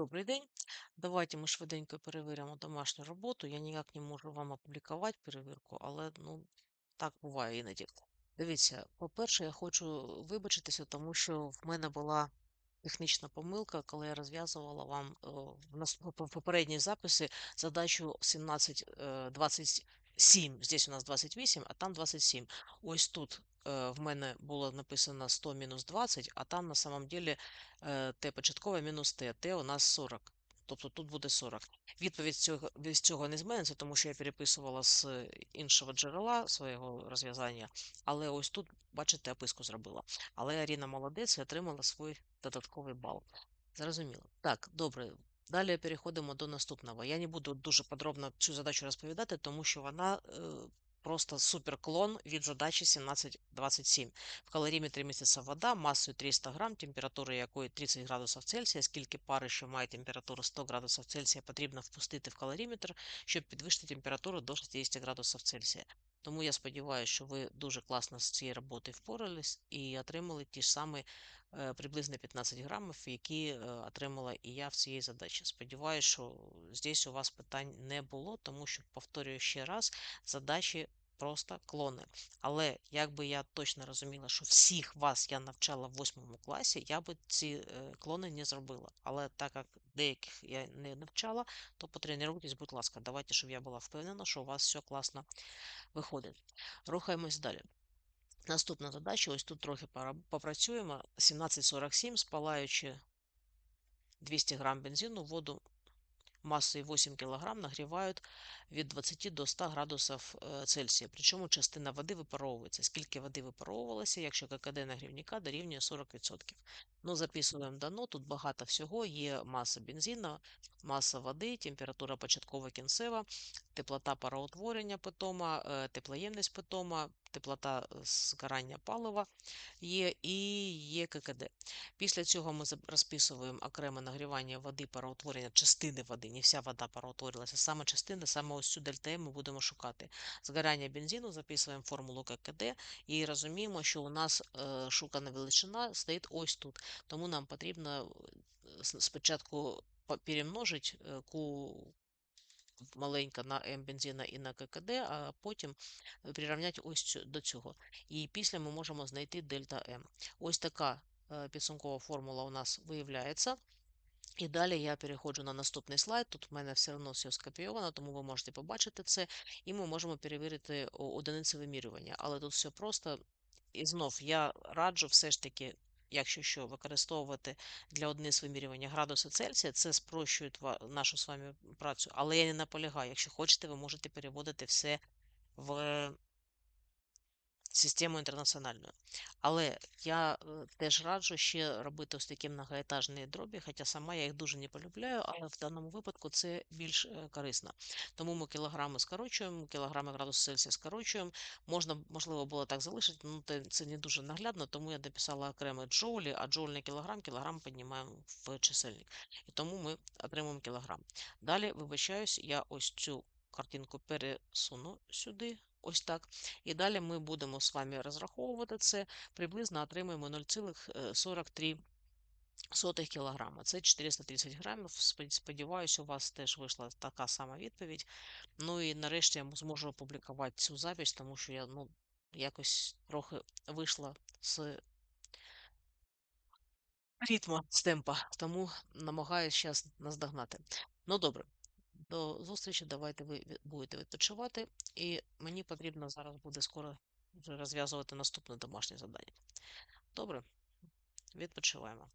Добрий день. Давайте ми швиденько перевіримо домашню роботу. Я ніяк не можу вам опублікувати перевірку, але ну, так буває іноді. Дивіться, по-перше, я хочу вибачитися, тому що в мене була технічна помилка, коли я розв'язувала вам е, в попередній записі задачу 17-27. Здесь у нас 28, а там 27. Ось тут е, в мене було написано 100 мінус 20, а там на самом деле е, Т початкове мінус Т. Т у нас 40. Тобто тут буде 40. Відповідь цього, з цього не зміниться, тому що я переписувала з іншого джерела свого розв'язання. Але ось тут, бачите, описку зробила. Але Аріна молодець і отримала свій додатковий бал. Зрозуміло. Так, добре. Далі переходимо до наступного. Я не буду дуже подробно цю задачу розповідати, тому що вона е, просто суперклон від задачі 1727. В калоріметрі міститься вода масою 300 грам, температура якої 30 градусів Цельсія, скільки пари, що має температуру 100 градусів Цельсія, потрібно впустити в калоріметр, щоб підвищити температуру до 60 градусів Цельсія. Тому я сподіваюся, що ви дуже класно з цією роботою впорались і отримали ті ж самі приблизно 15 грамів, які е, отримала і я в цій задачі. Сподіваюся, що здесь у вас питань не було, тому що, повторюю ще раз, задачі просто клони. Але якби я точно розуміла, що всіх вас я навчала в восьмому класі, я би ці е, клони не зробила. Але так як деяких я не навчала, то потренуйтесь, будь ласка, давайте, щоб я була впевнена, що у вас все класно виходить. Рухаємось далі. Наступна задача, ось тут трохи попрацюємо. 1747, спалаючи 200 грам бензину, воду масою 8 кг нагрівають від 20 до 100 градусів е, Цельсія. Причому частина води випаровується. Скільки води випаровувалося, якщо ККД нагрівника дорівнює 40%. Ну, записуємо дано, тут багато всього. Є маса бензину, маса води, температура початкова кінцева, теплота пароутворення питома, е, теплоємність питома, теплота е, згорання палива є і є ККД. Після цього ми розписуємо окреме нагрівання води, пароутворення частини води. Не вся вода пароутворилася, саме частина, саме ось цю дельта ми будемо шукати. Згорання бензину, записуємо формулу ККД і розуміємо, що у нас е, шукана величина стоїть ось тут. Тому нам потрібно е, спочатку перемножити Q маленька на М бензина і на ККД, а потім прирівняти ось до цього. І після ми можемо знайти дельта М. Ось така е, підсумкова формула у нас виявляється. І далі я переходжу на наступний слайд. Тут в мене все одно все скопійовано, тому ви можете побачити це, і ми можемо перевірити одиниці вимірювання. Але тут все просто. І знов я раджу все ж таки якщо що, використовувати для одиниць вимірювання градуси Цельсія, це спрощує нашу з вами працю. Але я не наполягаю. Якщо хочете, ви можете переводити все в систему інтернаціональну. Але я е, теж раджу ще робити ось такі многоетажні дробі, хоча сама я їх дуже не полюбляю, але в даному випадку це більш е, корисно. Тому ми кілограми скорочуємо, кілограми градусу Цельсія скорочуємо. Можна, можливо, було так залишити, ну це не дуже наглядно, тому я дописала окремо джоулі, а джоуль на кілограм, кілограм піднімаємо в чисельник. І тому ми отримуємо кілограм. Далі, вибачаюсь, я ось цю картинку пересуну сюди. Ось так. І далі ми будемо з вами розраховувати це, приблизно отримаємо 0,43 кг. Це 430 грамів. Сподіваюся, у вас теж вийшла така сама відповідь. Ну і нарешті я зможу опублікувати цю запись, тому що я ну, якось трохи вийшла з ритму, з темпа, тому намагаюся зараз наздогнати. Ну, добре. До зустрічі, давайте ви будете відпочивати, і мені потрібно зараз буде скоро розв'язувати наступне домашнє завдання. Добре, відпочиваємо.